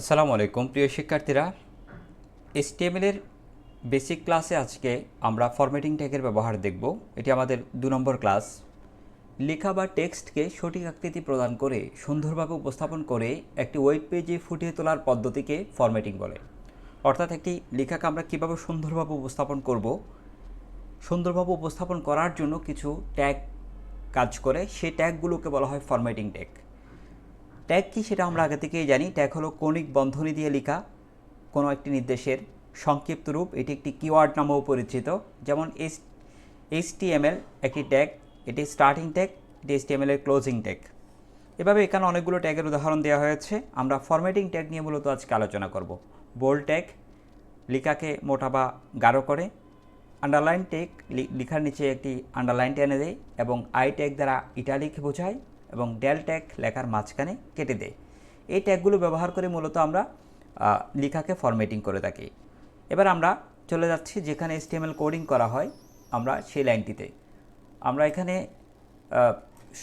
আসসালামু আলাইকুম, প্রিয় শিক্ষার্থীরা। এসটিএমএলের বেসিক ক্লাসে আজকে আমরা ফরম্যাটিং ট্যাগের ব্যবহার দেখব। এটি আমাদের দু নম্বর ক্লাস লেখা বা টেক্সটকে সঠিক আকৃতি প্রদান করে সুন্দরভাবে উপস্থাপন করে একটি ওয়েব পেজে ফুটিয়ে তোলার পদ্ধতিকে ফরম্যাটিং বলে। অর্থাৎ একটি লেখাকে আমরা কীভাবে সুন্দরভাবে উপস্থাপন করব, সুন্দরভাবে উপস্থাপন করার জন্য কিছু ট্যাগ কাজ করে, সেই ট্যাগগুলোকে বলা হয় ফরম্যাটিং ট্যাগ ট্যাগ কি সেটা আমরা আগে থেকেই জানি ট্যাগ হলো কৌণিক বন্ধনী দিয়ে লেখা, কোনো একটি নির্দেশের সংক্ষিপ্ত রূপ। এটি একটি কিওয়ার্ড নামেও পরিচিত। যেমন এস এইচটিএমএল একটি ট্যাগ এটি স্টার্টিং ট্যাগ এটি এইচটিএমএল এর ক্লোজিং ট্যাগ এভাবে এখানে অনেকগুলো ট্যাগের উদাহরণ দেওয়া হয়েছে। আমরা ফরম্যাটিং ট্যাগ নিয়ে মূলত আজকে আলোচনা করব। বোল্ড ট্যাগ লেখাকে মোটা বা গাঢ় করে। আন্ডারলাইন ট্যাগ লেখার নিচে একটি আন্ডারলাইন টেনে দেয় এবং আই ট্যাগ দ্বারা ইটালিক বোঝায়। এবং ডেল ট্যাগ লেখার মাঝখানে কেটে দেয়। এই ট্যাগগুলো ব্যবহার করে মূলত আমরা লেখাকে ফরম্যাটিং করে থাকি। এবার আমরা চলে যাচ্ছি যেখানে এসটিএমএল কোডিং করা হয়, আমরা সেই লাইনটিতে। আমরা এখানে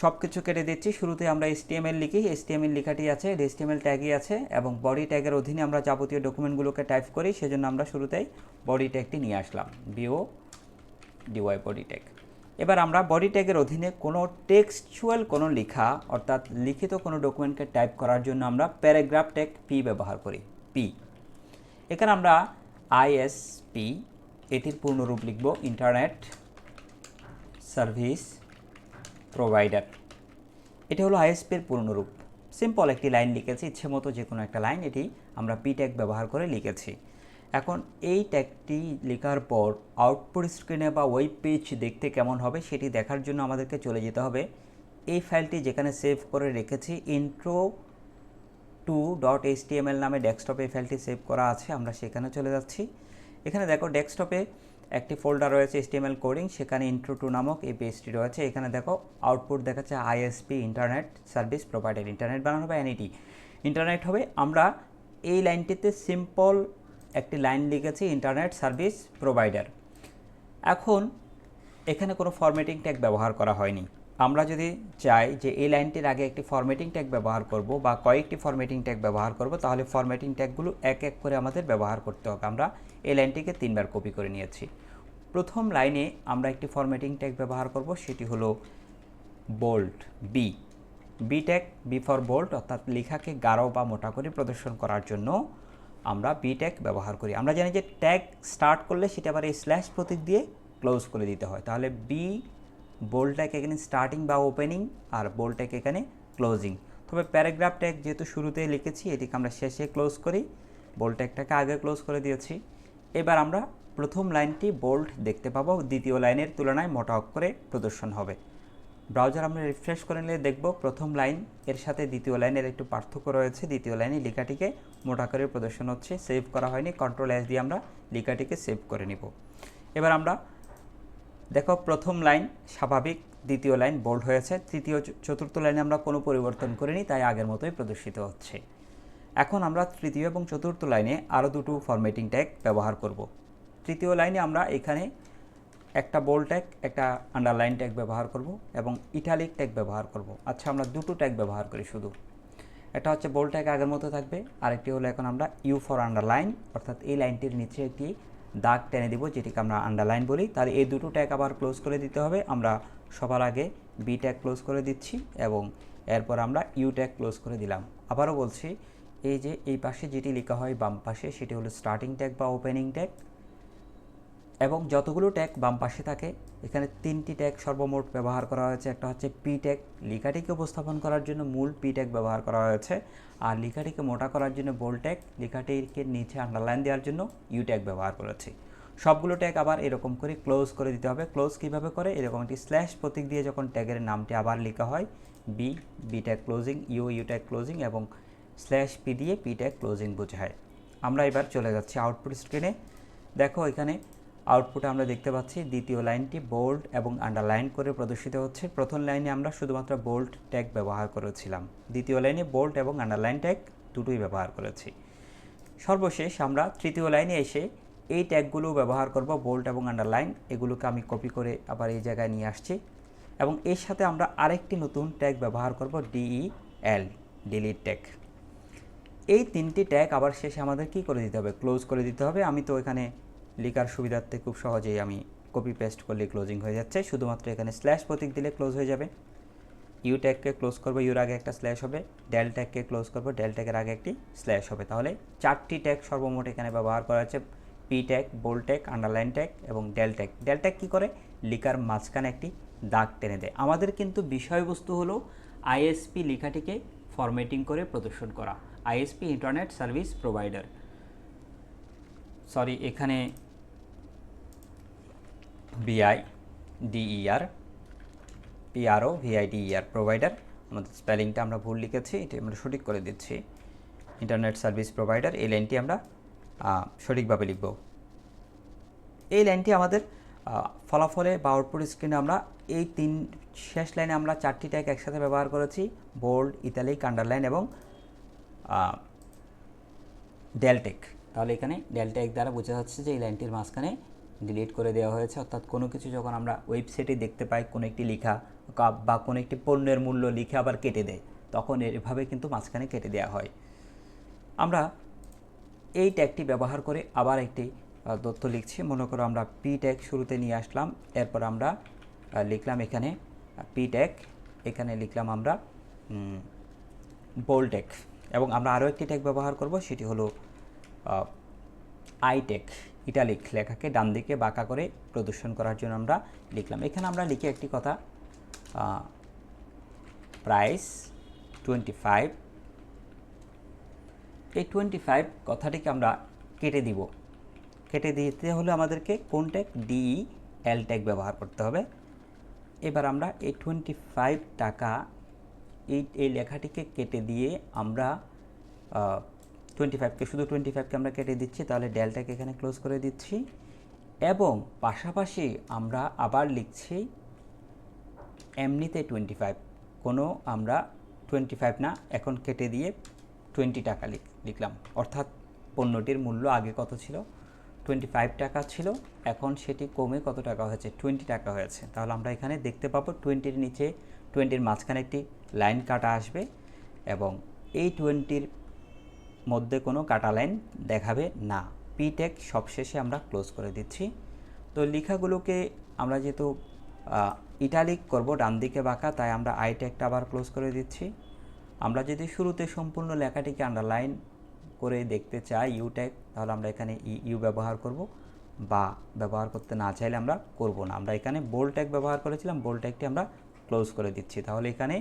সব কিছু কেটে দিচ্ছি। শুরুতে আমরা এসটিএমএল লিখি। এসটিএমএল লেখাটি আছে এসটিএমএল ট্যাগই আছে এবং বডি ট্যাগের অধীনে আমরা যাবতীয় ডকুমেন্টগুলোকে টাইপ করি। সেজন্য আমরা শুরুতেই বডি ট্যাগটি নিয়ে আসলাম। B O D Y body tag এবার আমরা বডি ট্যাগের অধীনে কোনো টেক্সচুয়াল কোনো লেখা, অর্থাৎ লিখিত কোনো ডকুমেন্টকে টাইপ করার জন্য আমরা প্যারাগ্রাফ ট্যাগ পি ব্যবহার করি পি এখানে আমরা আইএসপি এটির পূর্ণরূপ লিখব ইন্টারনেট সার্ভিস প্রোভাইডার এটা হলো আইএসপির পূর্ণরূপ। সিম্পল একটি লাইন লিখেছি, ইচ্ছে মতো যে কোনো একটা লাইন এটি আমরা পি ট্যাগ ব্যবহার করে লিখেছি। এখন এই ট্যাগটি লেখার পর আউটপুট স্ক্রিনে বা ওয়েব পেজ দেখতে কেমন হবে সেটি দেখার জন্য আমাদেরকে চলে যেতে হবে। এই ফাইলটি যেখানে সেভ করে রেখেছি ইন্ট্রো টু ডট এইচটিএমএল নামে ডেস্কটপে ফাইলটি সেভ করা আছে, আমরা সেখানে চলে যাচ্ছি। এখানে দেখো ডেস্কটপে একটি ফোল্ডার রয়েছে এইচটিএমএল কোডিং সেখানে ইন্ট্রো টু নামক এই পেজটি রয়েছে। এখানে দেখো আউটপুট দেখাচ্ছে ISP internet service provider internet বানানো হবে এনইটি ইন্টারনেট হবে, আমরা এই লাইনটিতে সিম্পল একটি লাইন লিখেছি ইন্টারনেট সার্ভিস প্রোভাইডার এখন এখানে কোনো ফরম্যাটিং ট্যাগ ব্যবহার করা হয়নি। আমরা যদি চাই যে এই লাইনটির আগে একটি ফরম্যাটিং ট্যাগ ব্যবহার করব বা কয়েকটি ফরম্যাটিং ট্যাগ ব্যবহার করব, তাহলে ফরম্যাটিং ট্যাগগুলো এক এক করে আমাদের ব্যবহার করতে হবে। আমরা এই লাইনটিকে তিনবার কপি করে নিয়েছি। প্রথম লাইনে আমরা একটি ফরম্যাটিং ট্যাগ ব্যবহার করব, সেটি হলো bold B B tag B for bold অর্থাৎ লেখাকে গাঢ় বা মোটা করে প্রদর্শন করার জন্য আমরা বি ট্যাগ ব্যবহার করি। আমরা জানি যে ট্যাগ স্টার্ট করলে সেটা আবার এই স্ল্যাশ প্রতীক দিয়ে ক্লোজ করে দিতে হয়। তাহলে বি বোল্ড এখানে স্টার্টিং বা ওপেনিং আর বোল্ড এখানে ক্লোজিং তবে প্যারাগ্রাফ ট্যাগ যেহেতু শুরুতে লিখেছি, এটিকে আমরা শেষে ক্লোজ করি। বোল্ড ট্যাগটাকে আগে ক্লোজ করে দিয়েছি। এবার আমরা প্রথম লাইনটি বোল্ড দেখতে পাবো। দ্বিতীয় লাইনের তুলনায় মোটা অক্ষরে প্রদর্শন হবে। ব্রাউজার আমরা রিফ্রেশ করে নিলে দেখব প্রথম লাইন, এর সাথে দ্বিতীয় লাইনের একটু পার্থক্য রয়েছে। দ্বিতীয় লাইনে লেখাটিকে মোটা করে প্রদর্শন হচ্ছে, সেভ করা হয়নি। কন্ট্রোল এস দিয়ে আমরা লেখাটিকে সেভ করে নিব। এবার আমরা দেখো প্রথম লাইন স্বাভাবিক, দ্বিতীয় লাইন বোল্ড হয়েছে। তৃতীয় চতুর্থ লাইনে আমরা কোনো পরিবর্তন করিনি, তাই আগের মতোই প্রদর্শিত হচ্ছে। এখন আমরা তৃতীয় এবং চতুর্থ লাইনে আরও দুটো ফরম্যাটিং ট্যাগ ব্যবহার করব। তৃতীয় লাইনে আমরা এখানে একটা বোল্ড ট্যাগ একটা আন্ডারলাইন ট্যাগ ব্যবহার করব এবং ইটালিক ট্যাগ ব্যবহার করব। আচ্ছা আমরা দুটো ট্যাগ ব্যবহার করি শুধু। এটা হচ্ছে বোল্ড ট্যাগ আগের মতো থাকবে, আরেকটি হলো এখন আমরা ইউ ফর আন্ডারলাইন অর্থাৎ এই লাইনটির নিচে একটি দাগ টেনে দিব, যেটিকে আমরা আন্ডারলাইন বলি। তাহলে এই দুটো ট্যাগ আবার ক্লোজ করে দিতে হবে। আমরা সবার আগে বি ট্যাগ ক্লোজ করে দিচ্ছি এবং এরপর আমরা ইউ ট্যাগ ক্লোজ করে দিলাম। আবারও বলছি, এই যে এই পাশে যেটি লেখা হয় বাম পাশে, সেটি হলো স্টার্টিং ট্যাগ বা ওপেনিং ট্যাগ এবং যতগুলো ট্যাগ বাম পাশে থাকে, এখানে তিনটি ট্যাগ সর্বমোট ব্যবহার করা হয়েছে। একটা হচ্ছে পি ট্যাগ লেখাটিকে উপস্থাপন করার জন্য মূল পি ট্যাগ ব্যবহার করা হয়েছে। আর লেখাটিকে মোটা করার জন্য বোল ট্যাগ লেখাটিকে নিচে আন্ডারলাইন দেওয়ার জন্য ইউ ট্যাগ ব্যবহার করেছি। সবগুলো ট্যাগ আবার এরকম করে ক্লোজ করে দিতে হবে। ক্লোজ কীভাবে করে? এরকম একটি স্ল্যাশ প্রতীক দিয়ে যখন ট্যাগের নামটি আবার লেখা হয় B B tag closing U U tag closing এবং স্ল্যাশ পি দিয়ে পি ট্যাগ ক্লোজিং বোঝায়। আমরা এবার চলে যাচ্ছি আউটপুট স্ক্রিনে দেখো এখানে আউটপুটে আমরা দেখতে পাচ্ছি দ্বিতীয় লাইনটি বোল্ড এবং আন্ডারলাইন করে প্রদর্শিত হচ্ছে। প্রথম লাইনে আমরা শুধুমাত্র বোল্ড ট্যাগ ব্যবহার করেছিলাম। দ্বিতীয় লাইনে বোল্ড এবং আন্ডারলাইন ট্যাগ দুটোই ব্যবহার করেছি। সর্বশেষ আমরা তৃতীয় লাইনে এসে এই ট্যাগগুলো ব্যবহার করব বোল্ড এবং আন্ডারলাইন এগুলোকে আমি কপি করে আবার এই জায়গায় নিয়ে আসছি। এবং এর সাথে আমরা আরেকটি নতুন ট্যাগ ব্যবহার করব ডিই এল ডিলিট ট্যাগ এই তিনটি ট্যাগ আবার শেষে আমাদের কি করে দিতে হবে? ক্লোজ করে দিতে হবে। আমি তো এখানে লেখার সুবিধার্থে খুব সহজেই আমি কপি পেস্ট করলে ক্লোজিং হয়ে যাচ্ছে। শুধুমাত্র এখানে স্ল্যাশ প্রতীক দিলে ক্লোজ হয়ে যাবে। ইউ ট্যাগকে ক্লোজ করব ইউর আগে একটা স্ল্যাশ হবে। ডেল ট্যাগকে ক্লোজ করব ডেল ট্যাগের আগে একটি স্ল্যাশ হবে। তাহলে চারটি ট্যাগ সর্বমোট এখানে ব্যবহার করা হচ্ছে P tag bold tag underline tag এবং ডেল ট্যাগ ডেল ট্যাগ কী করে? লিখার মাঝখানে একটি দাগ টেনে দেয়। আমাদের কিন্তু বিষয়বস্তু হলো আইএসপি লেখাটিকে ফরম্যাটিং করে প্রদর্শন করা। ISP internet service provider sorry এখানে B I D E R PRO ভিআইডিইআর provider আমাদের স্পেলিংটা আমরা ভুল লিখেছি, এটি আমরা সঠিক করে দিচ্ছি। ইন্টারনেট সার্ভিস প্রোভাইডার এই লাইনটি আমরা সঠিকভাবে লিখব। এই লাইনটি আমাদের ফলাফলে বা আউটপুট স্ক্রিনে আমরা এই তিন, শেষ লাইনে আমরা চারটি ট্যাগ একসাথে ব্যবহার করেছি বোল্ড ইতালিক আন্ডারলাইন এবং ডেলটেক তাহলে এখানে ডেলটেক দ্বারা বোঝা যাচ্ছে যে এই লাইনটির মাঝখানে ডিলিট করে দেওয়া হয়েছে। অর্থাৎ কোনো কিছু যখন আমরা ওয়েবসাইটে দেখতে পাই, কোনো একটি লেখা বা কোনো একটি পণ্যের মূল্য লিখে আবার কেটে দেয়, তখন এভাবে কিন্তু মাঝখানে কেটে দেওয়া হয়। আমরা এই ট্যাগটি ব্যবহার করে আবার একটি তথ্য লিখছি। মনে করো আমরা পি ট্যাগ শুরুতে নিয়ে আসলাম, এরপর আমরা লিখলাম এখানে পি ট্যাগ এখানে লিখলাম আমরা বোল ট্যাগ এবং আমরা আরও একটি ট্যাগ ব্যবহার করব, সেটি হলো আইটেক ইটালিক লেখাকে ডান দিকে বাঁকা করে প্রদর্শন করার জন্য আমরা লিখলাম। এখানে আমরা লিখে একটি কথা প্রাইস টোয়েন্টি ফাইভ এই টোয়েন্টি ফাইভ কথাটিকে আমরা কেটে দিব। কেটে দিতে হলে আমাদেরকে কোন ট্যাগ ডিই এল ট্যাগ ব্যবহার করতে হবে। এবার আমরা এই টোয়েন্টি ফাইভ টাকা এই এই লেখাটিকে কেটে দিয়ে আমরা টোয়েন্টি ফাইভকে শুধু টোয়েন্টি ফাইভকে আমরা কেটে দিচ্ছি, তাহলে ডেলটাকে এখানে ক্লোজ করে দিচ্ছি। এবং পাশাপাশি আমরা আবার লিখছি, এমনিতে টোয়েন্টি ফাইভ কোনো আমরা টোয়েন্টি ফাইভ না, এখন কেটে দিয়ে টোয়েন্টি টাকা লিখ লিখলাম। অর্থাৎ পণ্যটির মূল্য আগে কত ছিল? টোয়েন্টি ফাইভ টাকা ছিল, এখন সেটি কমে কত টাকা হয়েছে? টোয়েন্টি টাকা হয়েছে। তাহলে আমরা এখানে দেখতে পাবো টোয়েন্টির নিচে টোয়েন্টির মাঝখানে একটি লাইন কাটা আসবে, এবং এই টোয়েন্টির মধ্যে কোনো কাটা লাইন দেখাবে না। পি ট্যাগ সবশেষে আমরা ক্লোজ করে দিচ্ছি। তো লেখাগুলোকে আমরা যেহেতু ইটালিক করব, ডান দিকে বাঁকা, তাই আমরা আই ট্যাগটা আবার ক্লোজ করে দিচ্ছি। আমরা যদি শুরুতে সম্পূর্ণ লেখাটিকে আন্ডারলাইন করে দেখতে চাই ইউ ট্যাগ তাহলে আমরা এখানে ইউ ব্যবহার করব। বা ব্যবহার করতে না চাইলে আমরা করব না। আমরা এখানে বোল্ড ট্যাগ ব্যবহার করেছিলাম বোল্ড ট্যাগটি আমরা ক্লোজ করে দিচ্ছি। তাহলে এখানে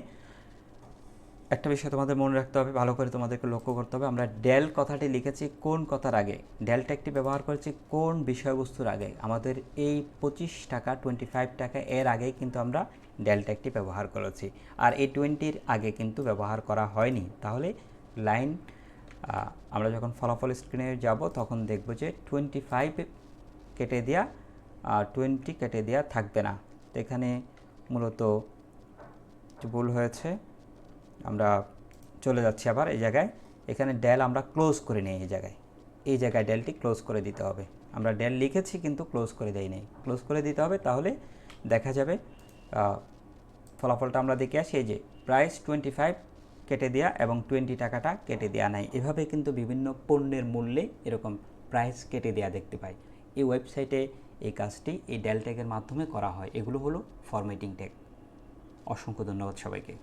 একটা বিষয় তোমাদের মনে রাখতে হবে, ভালো করে তোমাদেরকে লক্ষ্য করতে হবে। আমরা ডেল কথাটি লিখেছি কোন কথার আগে। ডেল ট্যাগটি ব্যবহার করেছি কোন বিষয়বস্তুর আগে। আমাদের এই পঁচিশ টাকা টোয়েন্টি ফাইভ টাকা এর আগে কিন্তু আমরা ডেল ট্যাগটি ব্যবহার করেছি। আর এই টোয়েন্টির আগে কিন্তু ব্যবহার করা হয়নি। তাহলে লাইন আমরা যখন ফলাফল স্ক্রিনে যাব, তখন দেখব যে টোয়েন্টি ফাইভ কেটে দেওয়া আর টোয়েন্টি কেটে দেওয়া থাকবে না। তো এখানে মূলত ভুল হয়েছে। আমরা চলে যাচ্ছি আবার এই জায়গায়। এখানে ডেল আমরা ক্লোজ করে নিই এই জায়গায়। এই জায়গায় ডেলটি ক্লোজ করে দিতে হবে। আমরা ডেল লিখেছি কিন্তু ক্লোজ করে দেই নাই। ক্লোজ করে দিতে হবে তাহলে দেখা যাবে ফলাফলটা আমরা দেখে আসি। এই যে প্রাইস টোয়েন্টি ফাইভ কেটে দেওয়া এবং টোয়েন্টি টাকাটা কেটে দেওয়া নাই। এভাবে কিন্তু বিভিন্ন পণ্যের মূল্যে এরকম প্রাইস কেটে দেওয়া দেখতে পাই। এই ওয়েবসাইটে এই কাজটি এই ডেল ট্যাগের মাধ্যমে করা হয়। এগুলো হলো ফরম্যাটিং ট্যাগ অসংখ্য ধন্যবাদ সবাইকে।